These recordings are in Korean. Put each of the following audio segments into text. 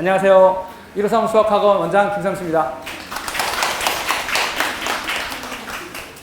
안녕하세요. 153 수학학원 원장 김상수입니다.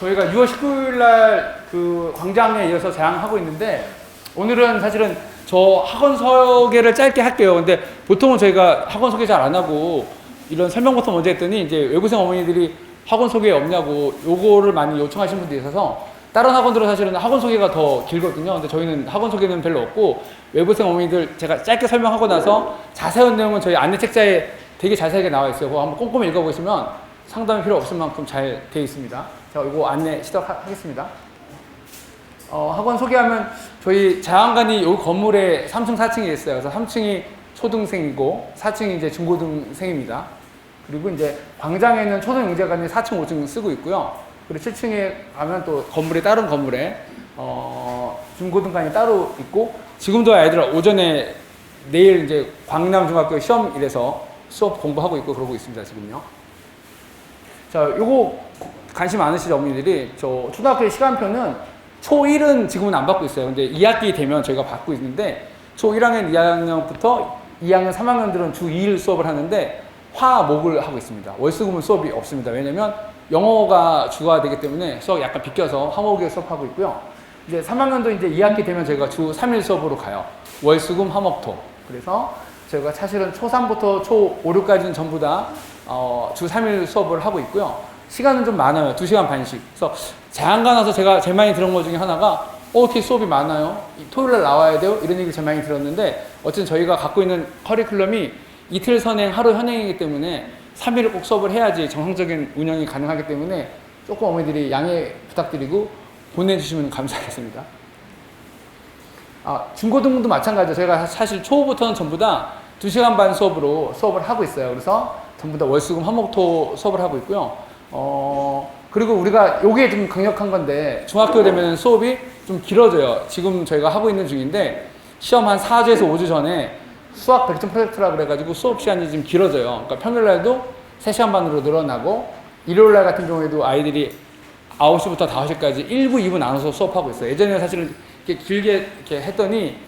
저희가 6월 19일 날 그 광장에 이어서 재앙하고 있는데 오늘은 사실은 저 학원 소개를 짧게 할게요. 근데 보통은 저희가 학원 소개 잘 안 하고 이런 설명부터 먼저 했더니 이제 외국생 어머니들이 학원 소개 없냐고 요거를 많이 요청하신 분들이 있어서 다른 학원들은 사실은 학원 소개가 더 길거든요. 근데 저희는 학원 소개는 별로 없고 외부생 어머니들 제가 짧게 설명하고 나서 자세한 내용은 저희 안내 책자에 되게 자세하게 나와 있어요. 그거 한번 꼼꼼히 읽어보시면 상담이 필요 없을 만큼 잘 되어 있습니다. 제가 이거 안내 시작하겠습니다. 어, 학원 소개하면 저희 자양관이 이 건물에 3층, 4층이 있어요. 그래서 3층이 초등생이고 4층이 이제 중고등생입니다. 그리고 이제 광장에는 초등영재관이 4층, 5층 쓰고 있고요. 그리고 7층에 가면 또 건물에 다른 건물에 어, 중고등관이 따로 있고 지금도 아이들 오전에 내일 이제 광남중학교 시험이라서 수업 공부하고 있고 그러고 있습니다. 지금요. 자, 요거 관심 많으시죠, 어머니들이. 저 초등학교 시간표는 초1은 지금은 안 받고 있어요. 근데 2학기 되면 저희가 받고 있는데 초 1학년, 2학년부터 2학년, 3학년들은 주 2일 수업을 하는데 화, 목을 하고 있습니다. 월수금은 수업이 없습니다. 왜냐면 영어가 주가 되기 때문에 수업 약간 비껴서 화목에 수업하고 있고요. 이제 3학년도 이제 2학기 되면 저희가 주 3일 수업으로 가요. 월수금, 화목토. 그래서 저희가 사실은 초3부터 초 5, 6까지는 전부 다 어, 주 3일 수업을 하고 있고요. 시간은 좀 많아요. 2시간 반씩. 그래서 재한가 나서 제가 제일 많이 들은 것 중에 하나가 어, 이렇게 수업이 많아요. 이 토요일 날 나와야 돼요. 이런 얘기 제일 많이 들었는데 어쨌든 저희가 갖고 있는 커리큘럼이 이틀 선행, 하루 현행이기 때문에 3일을 꼭 수업을 해야지 정상적인 운영이 가능하기 때문에 조금 어머니들이 양해 부탁드리고 보내주시면 감사하겠습니다. 아, 중고등부도 마찬가지죠. 저희가 사실 초부터는 전부 다 2시간 반 수업으로 수업을 하고 있어요. 그래서 전부 다 월수금 화목토 수업을 하고 있고요. 어, 그리고 우리가 요게 좀 강력한 건데 중학교 되면 수업이 좀 길어져요. 지금 저희가 하고 있는 중인데 시험 한 4주에서 5주 전에 수학 100점 프로젝트라 그래가지고 수업 시간이 좀 길어져요. 그러니까 평일날도 3시간 반으로 늘어나고 일요일날 같은 경우에도 아이들이 9시부터 5시까지 1부, 2부 나눠서 수업하고 있어요. 예전에 사실은 이렇게 길게 이렇게 했더니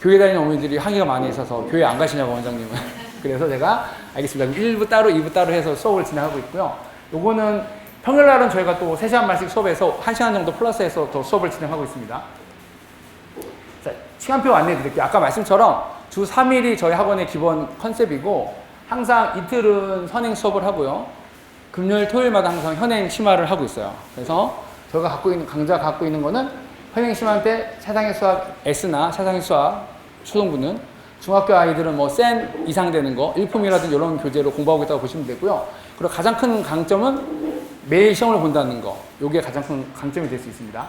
교회 다니는 어머니들이 항의가 많이 있어서 교회 안 가시냐고 원장님은. 그래서 제가 알겠습니다. 1부 따로, 2부 따로 해서 수업을 진행하고 있고요. 요거는 평일날은 저희가 또 3시간 반씩 수업해서 1시간 정도 플러스해서 더 수업을 진행하고 있습니다. 자, 시간표 안내해 드릴게요. 아까 말씀처럼 주 3일이 저희 학원의 기본 컨셉이고 항상 이틀은 선행 수업을 하고요. 금요일, 토요일마다 항상 현행 심화를 하고 있어요. 그래서 저희가 갖고 있는 강좌 갖고 있는 거는 현행 심화인데 차상의 수학 S나 차상의 수학 초등부는 중학교 아이들은 뭐 센 이상 되는 거, 일품이라든 이런 교재로 공부하고 있다고 보시면 되고요. 그리고 가장 큰 강점은 매일 시험을 본다는 거. 요게 가장 큰 강점이 될 수 있습니다.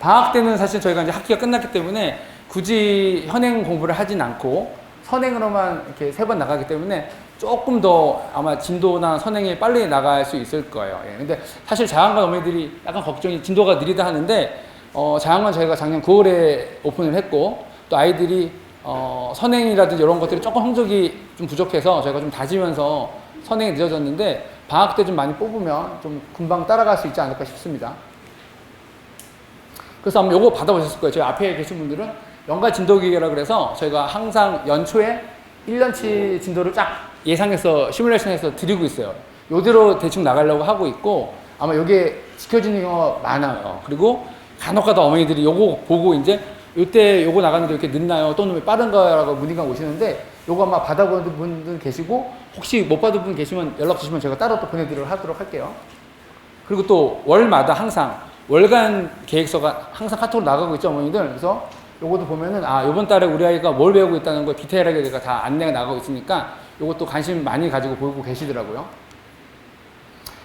방학 때는 사실 저희가 이제 학기가 끝났기 때문에 굳이 현행 공부를 하진 않고 선행으로만 이렇게 세 번 나가기 때문에 조금 더 아마 진도나 선행이 빨리 나갈 수 있을 거예요. 예. 근데 사실 자양관 어머니들이 약간 걱정이 진도가 느리다 하는데 어, 자양관 저희가 작년 9월에 오픈을 했고 또 아이들이 어, 선행이라든지 이런 것들이 조금 성적이 좀 부족해서 저희가 좀 다지면서 선행이 늦어졌는데 방학 때 좀 많이 뽑으면 좀 금방 따라갈 수 있지 않을까 싶습니다. 그래서 아마 요거 받아보셨을 거예요. 저희 앞에 계신 분들은 연가 진도기계라 그래서 저희가 항상 연초에 1년치 진도를 쫙 예상해서 시뮬레이션해서 드리고 있어요. 요대로 대충 나가려고 하고 있고 아마 요게 지켜지는 경우가 많아요. 그리고 간혹가다 어머니들이 요거 보고 이제 요때 요거 나가는데 이렇게 늦나요? 또는 왜 빠른가요라고 문의가 오시는데 요거 아마 받아보는 분들 계시고 혹시 못 받은 분 계시면 연락 주시면 제가 따로 또 보내드리도록 하도록 할게요. 그리고 또 월마다 항상 월간 계획서가 항상 카톡으로 나가고 있죠 어머니들 그래서 요것도 보면은 아 요번 달에 우리 아이가 뭘 배우고 있다는 거 디테일하게 제가 다 안내가 나가고 있으니까 요것도 관심 많이 가지고 보고 계시더라고요.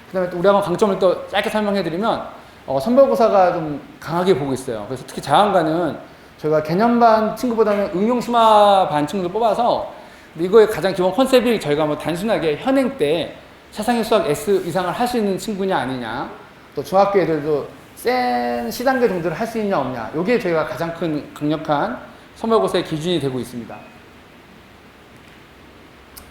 그 다음에 또 우리 한번 강점을 또 짧게 설명해 드리면 어, 선별고사가 좀 강하게 보고 있어요. 그래서 특히 자한과는 저희가 개념반 친구보다는 응용심화 친구들 뽑아서 이거의 가장 기본 컨셉이 저희가 뭐 단순하게 현행 때 차상의 수학 S 이상을 할 수 있는 친구냐 아니냐. 또 중학교 애들도 센 시단계 정도를 할 수 있냐 없냐 이게 저희가 가장 큰 강력한 선별고사의 기준이 되고 있습니다.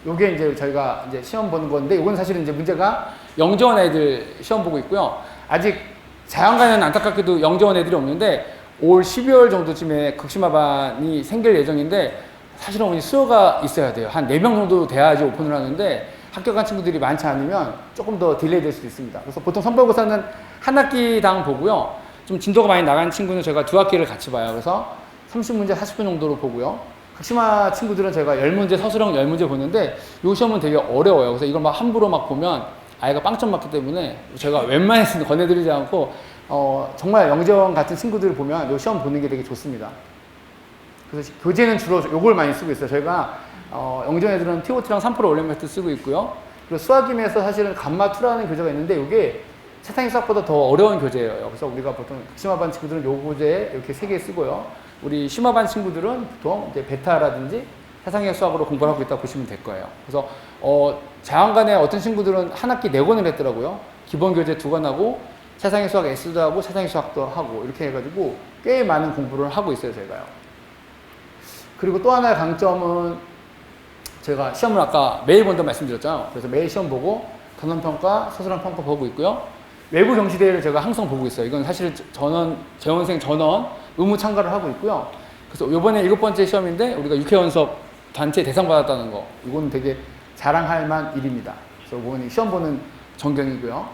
요게 이제 저희가 이제 시험 보는 건데 이건 사실은 이제 문제가 영재원 애들 시험 보고 있고요. 아직 자연과는 안타깝게도 영재원 애들이 없는데 올 12월 정도쯤에 극심화반이 생길 예정인데 사실은 수요가 있어야 돼요. 한 4명 정도 돼야지 오픈을 하는데 합격한 친구들이 많지 않으면 조금 더 딜레이 될 수도 있습니다. 그래서 보통 선별고사는 한 학기당 보고요. 좀 진도가 많이 나간 친구는 저희가 두 학기를 같이 봐요. 그래서 30문제, 40분 정도로 보고요. 각시마 친구들은 저희가 10문제, 서술형 10문제 보는데 이 시험은 되게 어려워요. 그래서 이걸 막 함부로 막 보면 아이가 빵점 맞기 때문에 제가 웬만해서는 권해드리지 않고 어, 정말 영재원 같은 친구들을 보면 이 시험 보는 게 되게 좋습니다. 그래서 교재는 주로 요걸 많이 쓰고 있어요. 저희가 어, 영정 애들은 TOT랑 3% 올림 매트 쓰고 있고요. 그리고 수학임에서 사실은 감마2라는 교재가 있는데 이게 세상의 수학보다 더 어려운 교재예요. 그래서 우리가 보통 심화반 친구들은 요 교재 이렇게 세 개 쓰고요. 우리 심화반 친구들은 보통 이제 베타라든지 세상의 수학으로 공부를 하고 있다고 보시면 될 거예요. 그래서 어, 자연간에 어떤 친구들은 한 학기 네 권을 했더라고요. 기본 교재 두 권 하고 세상의 수학 S도 하고 세상의 수학도 하고 이렇게 해가지고 꽤 많은 공부를 하고 있어요, 제가요. 그리고 또 하나의 강점은 제가 시험을 아까 매일 본다 말씀드렸잖아요. 그래서 매일 시험 보고 서술형 평가 보고 있고요. 외부 경시대회를 제가 항상 보고 있어요. 이건 사실 전원, 재원생 전원 의무 참가를 하고 있고요. 그래서 이번에 일곱 번째 시험인데 우리가 육회원석 단체 대상 받았다는 거. 이건 되게 자랑할 만 일입니다. 그래서 이번에 시험 보는 전경이고요.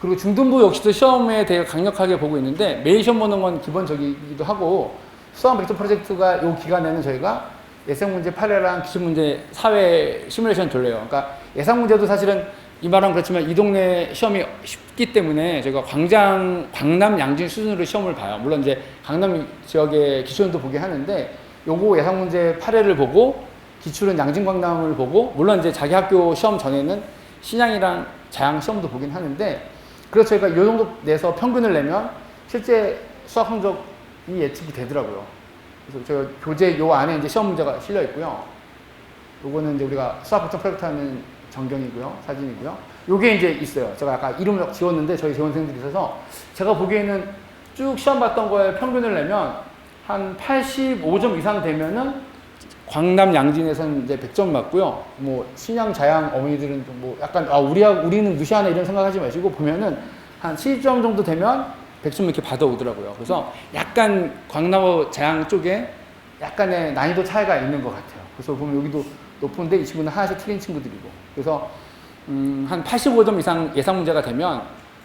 그리고 중등부 역시도 시험에 대해 강력하게 보고 있는데 매일 시험 보는 건 기본적이기도 하고 수학 벡터 프로젝트가 이 기간에는 저희가 예상 문제 8회랑 기출 문제 4회 시뮬레이션 돌려요. 그러니까 예상 문제도 사실은 이 말은 그렇지만 이 동네 시험이 쉽기 때문에 저희가 광장, 광남, 양진 수준으로 시험을 봐요. 물론 이제 강남 지역의 기출도 보게 하는데 요거 예상 문제 8회를 보고 기출은 양진 광남을 보고 물론 이제 자기 학교 시험 전에는 신양이랑 자양 시험도 보긴 하는데 그래서 저희가 이 정도 내서 평균을 내면 실제 수학 성적이 예측이 되더라고요. 그래서 저희 교재 요 안에 이제 시험 문제가 실려 있고요. 요거는 이제 우리가 수학 걱정 프로젝트 하는 전경이고요. 사진이고요. 요게 이제 있어요. 제가 아까 이름을 지웠는데 저희 재원생들이 있어서 제가 보기에는 쭉 시험 봤던 거에 평균을 내면 한 85점 이상 되면은 광남 양진에서는 이제 100점 맞고요. 뭐 신양 자양 어머니들은 좀뭐 약간 아 우리하 우리는 무시하네 이런 생각하지 마시고 보면은 한 70점 정도 되면 100점 이렇게 받아오더라고요. 그래서 약간 광남 자양 쪽에 약간의 난이도 차이가 있는 것 같아요. 그래서 보면 여기도 높은데 이 친구는 하나씩 틀린 친구들이고 그래서 음, 한 85점 이상 예상 문제가 되면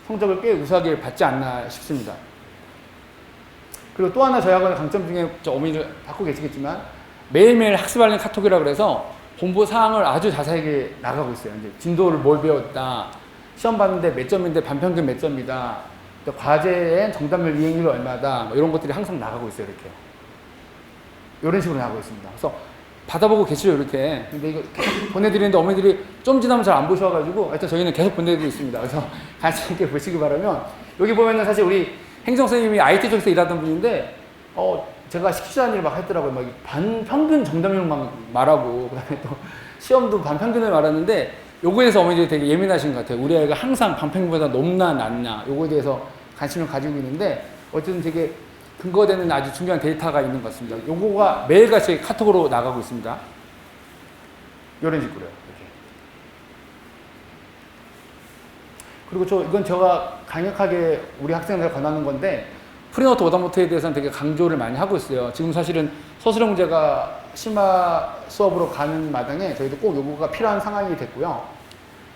성적을 꽤 우수하게 받지 않나 싶습니다. 그리고 또 하나 저희 학원의 강점 중에 저 어머니들 받고 계시겠지만 매일매일 학습하는 카톡이라 그래서 공부 사항을 아주 자세하게 나가고 있어요. 이제 진도를 뭘 배웠다, 시험 봤는데 몇 점인데 반평균 몇 점이다, 또 과제엔 정답률 이행률 얼마다, 뭐 이런 것들이 항상 나가고 있어요. 이렇게 이런 식으로 나가고 있습니다. 그래서 받아보고 계시죠 이렇게. 근데 이거 보내드리는데 어머니들이 좀 지나면 잘 안 보셔가지고 하여튼 저희는 계속 보내드리고 있습니다. 그래서 같이 이렇게 보시기 바라면 여기 보면은 사실 우리 행정 선생님이 IT 쪽에서 일하던 분인데 어 제가 않은 일을 막 했더라고요. 막 반평균 정답률만 말하고 그다음에 또 시험도 반평균을 말하는데 요거에 대해서 어머니들이 되게 예민하신 것 같아요. 우리 아이가 항상 반평균보다 높나 낮냐 요거에 대해서 관심을 가지고 있는데 어쨌든 되게 근거되는 아주 중요한 데이터가 있는 것 같습니다. 요거가 매일같이 카톡으로 나가고 있습니다. 이런 식으로요. 이렇게. 그리고 저 이건 제가 강력하게 우리 학생들 권하는 건데 프리노트 오답노트에 대해서는 되게 강조를 많이 하고 있어요. 지금 사실은 서술형 문제가 심화 수업으로 가는 마당에 저희도 꼭 요거가 필요한 상황이 됐고요.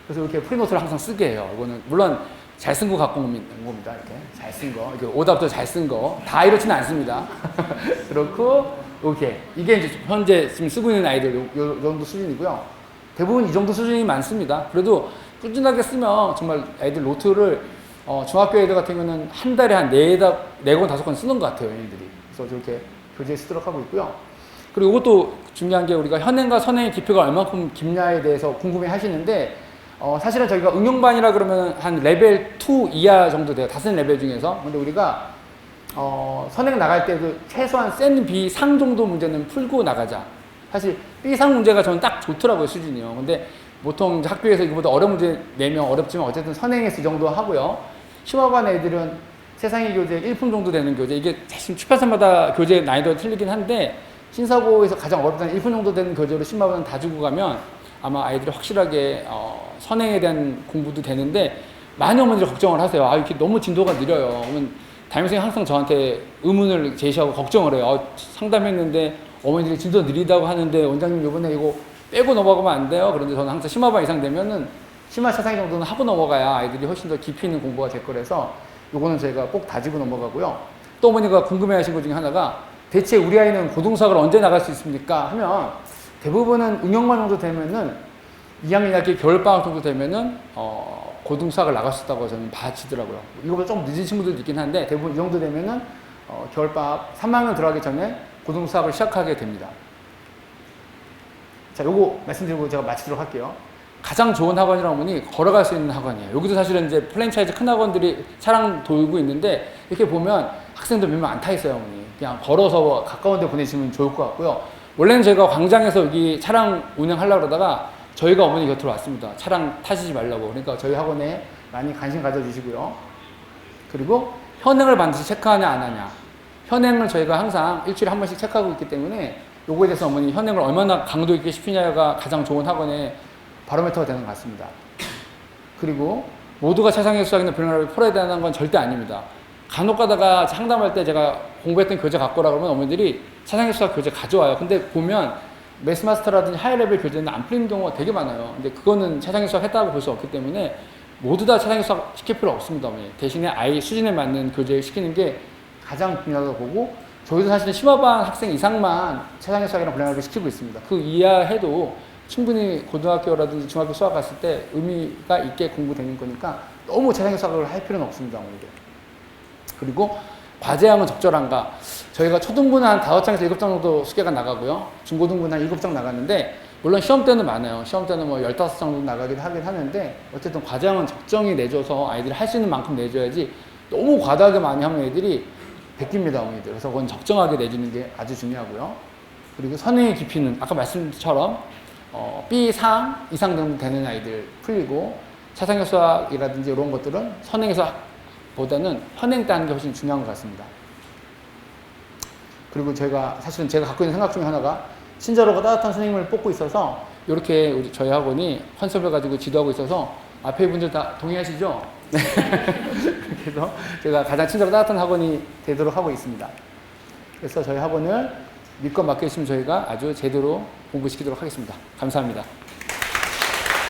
그래서 이렇게 프리노트를 항상 쓰게 해요. 이거는 물론 잘 쓴 거 갖고 온 겁니다. 이렇게 잘 쓴 거, 이렇게 오답도 잘 쓴 거 다 이렇지는 않습니다. 그렇고 이렇게 이게 이제 현재 지금 쓰고 있는 아이들 요, 요 정도 수준이고요. 대부분 이 정도 수준이 많습니다. 그래도 꾸준하게 쓰면 정말 아이들 노트를 어, 중학교 애들 같은 경우는 한 달에 한 네다 네 권 다섯 권 쓰는 것 같아요, 얘들이. 그래서 저렇게 교재에 쓰도록 하고 있고요. 그리고 이것도 중요한 게 우리가 현행과 선행의 기표가 얼마큼 깊냐에 대해서 궁금해 하시는데 어, 사실은 저희가 응용반이라 그러면 한 레벨 2 이하 정도 돼요. 다섯 레벨 중에서. 근데 우리가 어, 선행 나갈 때도 최소한 센 B 상 정도 문제는 풀고 나가자. 사실 B 상 문제가 저는 딱 좋더라고요, 수준이요. 근데 보통 학교에서 이거보다 어려운 문제 내면 어렵지만 어쨌든 선행에서 이 정도 하고요. 심화반 애들은 세상의 교재 1품 정도 되는 교재. 이게 지금 출판사마다 교재 난이도가 틀리긴 한데 신사고에서 가장 어렵다는 1품 정도 되는 교재로 심화반은 다 주고 가면 아마 아이들이 확실하게 어, 선행에 대한 공부도 되는데 많은 어머니들 걱정을 하세요. 아 이렇게 너무 진도가 느려요. 그러면 담임선생님 항상 저한테 의문을 제시하고 걱정을 해요. 어, 상담했는데 어머니들이 진도 느리다고 하는데 원장님 이번에 이거 빼고 넘어가면 안 돼요. 그런데 저는 항상 심화반 이상 되면은 심화 차상위 정도는 하고 넘어가야 아이들이 훨씬 더 깊이 있는 공부가 될 거라서 요거는 저희가 꼭 다지고 넘어가고요. 또 어머니가 궁금해 하신 것 중에 하나가 대체 우리 아이는 고등수학을 언제 나갈 수 있습니까? 하면 대부분은 응용만 정도 되면은 2학년 학기 겨울방학 정도 되면은 어, 고등수학을 나갈 수 있다고 저는 봐지더라고요. 이거보다 좀 늦은 친구들도 있긴 한데 대부분 이 정도 되면은 어, 겨울방학 3학년 들어가기 전에 고등수학을 시작하게 됩니다. 자, 요거 말씀드리고 제가 마치도록 할게요. 가장 좋은 학원이라고 보니 걸어갈 수 있는 학원이에요. 여기도 사실은 이제 프랜차이즈 큰 학원들이 차량 돌고 있는데 이렇게 보면 학생들 몇 명 안 타 있어요, 어머니. 그냥 걸어서 가까운 데 보내시면 좋을 것 같고요. 원래는 저희가 광장에서 여기 차량 운영하려고 그러다가 저희가 어머니 곁으로 왔습니다. 차량 타시지 말라고. 그러니까 저희 학원에 많이 관심 가져주시고요. 그리고 현행을 반드시 체크하냐 안 하냐. 현행을 저희가 항상 일주일에 한 번씩 체크하고 있기 때문에 요거에 대해서 어머니 현행을 얼마나 강도 있게 시키냐가 가장 좋은 학원의 바로메터가 되는 것 같습니다. 그리고 모두가 최상의 수학이나 불행을 풀어야 되는 건 절대 아닙니다. 간혹 가다가 상담할 때 제가 공부했던 교재 갖고 오라 그러면 어머니들이 수학 교재 가져와요. 근데 보면 매스마스터라든지 하이레벨 교재는 안 풀리는 경우가 되게 많아요. 근데 그거는 수학 했다고 볼 수 없기 때문에 모두 다 수학 시킬 필요 없습니다. 어머니. 대신에 아이 수준에 맞는 교재를 시키는 게 가장 중요하다고 보고 저희도 사실은 심화반 학생 이상만 최상의 수학이랑 불행하게 시키고 있습니다. 그 이하해도 충분히 고등학교라든지 중학교 수학 갔을 때 의미가 있게 공부되는 거니까 너무 최상의 수학을 할 필요는 없습니다. 어머니들. 그리고 과제량은 적절한가? 저희가 초등부는 한 5장에서 7장 정도 숙제가 나가고요. 중고등부는 한 7장 나갔는데, 물론 시험 때는 많아요. 시험 때는 뭐 15장 정도 나가기도 하긴 하는데, 어쨌든 과제량은 적정히 내줘서 아이들이 할 수 있는 만큼 내줘야지 너무 과다하게 많이 하면 애들이 베낍니다, 어머니들. 그래서 그건 적정하게 내주는 게 아주 중요하고요. 그리고 선행의 깊이는 아까 말씀처럼 어, B3 이상 정도 되는 아이들 풀리고 차상위 수학이라든지 이런 것들은 선행에서 보다는 현행 따는 게 훨씬 중요한 것 같습니다. 그리고 제가 사실은 제가 갖고 있는 생각 중에 하나가 친절하고 따뜻한 선생님을 뽑고 있어서 이렇게 우리 저희 학원이 컨셉을 가지고 지도하고 있어서 앞에 분들 다 동의하시죠? 네. 그래서 제가 가장 친절하고 따뜻한 학원이 되도록 하고 있습니다. 그래서 저희 학원을 믿고 맡겨주시면 저희가 아주 제대로 공부시키도록 하겠습니다. 감사합니다.